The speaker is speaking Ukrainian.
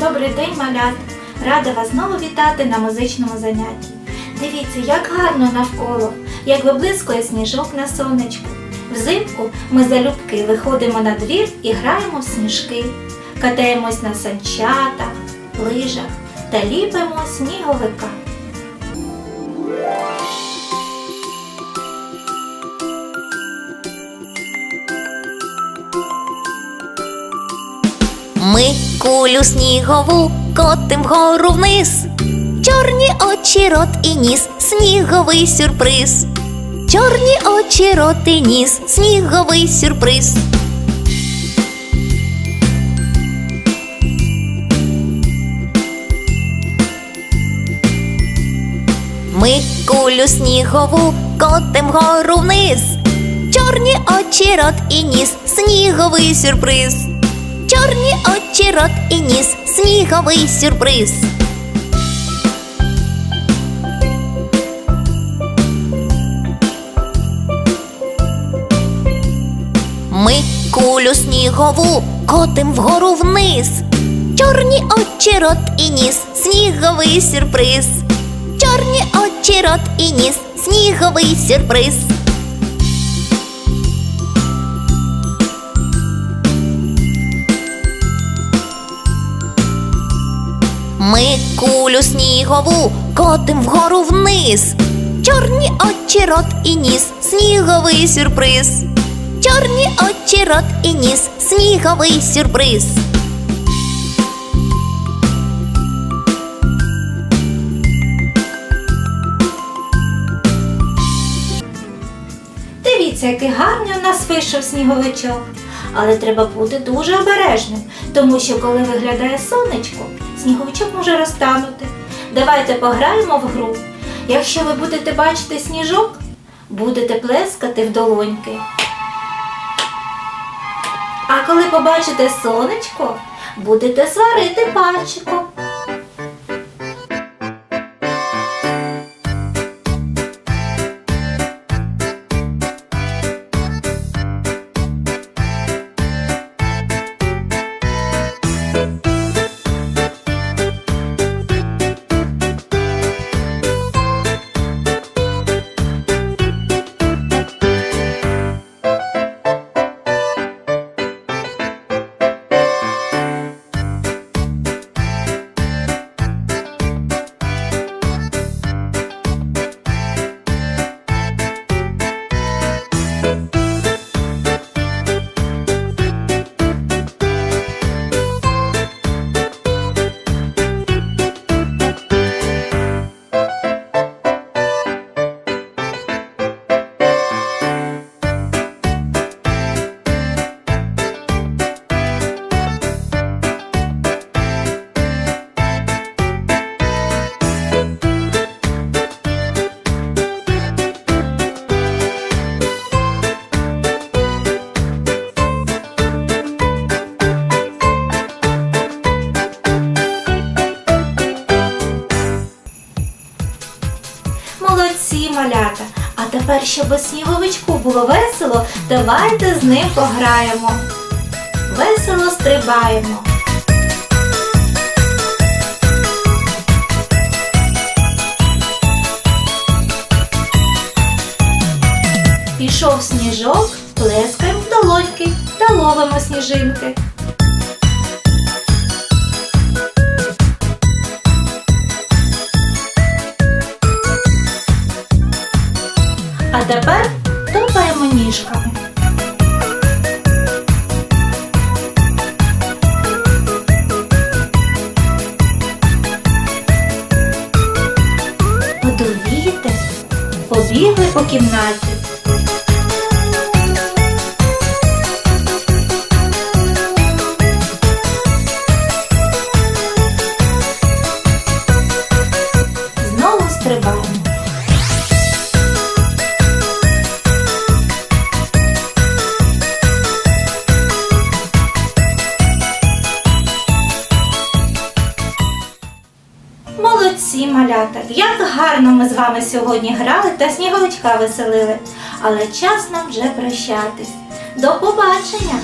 Добрий день, малят! Рада вас знову вітати на музичному занятті. Дивіться, як гарно навколо, як виблискує сніжок на сонечку. Взимку ми залюбки виходимо на двір і граємо в сніжки, катаємось на санчатах, лижах та ліпимо сніговика. Ми кулю снігову котим вгору вниз. Чорні очі, рот і ніс, сніговий сюрприз. Чорні очі, рот і ніс, сніговий сюрприз. Ми кулю снігову котим вгору вниз. Чорні очі, рот і ніс, сніговий сюрприз. Чорні очі, рот і ніс, сніговий сюрприз. Ми кулю снігову котим вгору вниз. Чорні очі, рот і ніс, сніговий сюрприз. Чорні очі, рот і ніс, сніговий сюрприз. Ми кулю снігову котим вгору вниз. Чорні очі, рот і ніс, сніговий сюрприз. Чорні очі, рот і ніс, сніговий сюрприз. Дивіться, який гарний у нас вийшов сніговичок. Але треба бути дуже обережним, тому що коли виглядає сонечко, сніговичок може розтанути. Давайте пограємо в гру. Якщо ви будете бачити сніжок, будете плескати в долоньки. А коли побачите сонечко, будете сварити пальчиком. Тепер, щоб сніговичку було весело, давайте з ним пограємо. Весело стрибаємо. Пішов сніжок, плескаємо в долоньки та ловимо сніжинки. А тепер топаємо ніжками. Подувіте, побігли по кімнаті. Молодці, малята! Як гарно ми з вами сьогодні грали та сніговичка веселили. Але час нам вже прощатись. До побачення!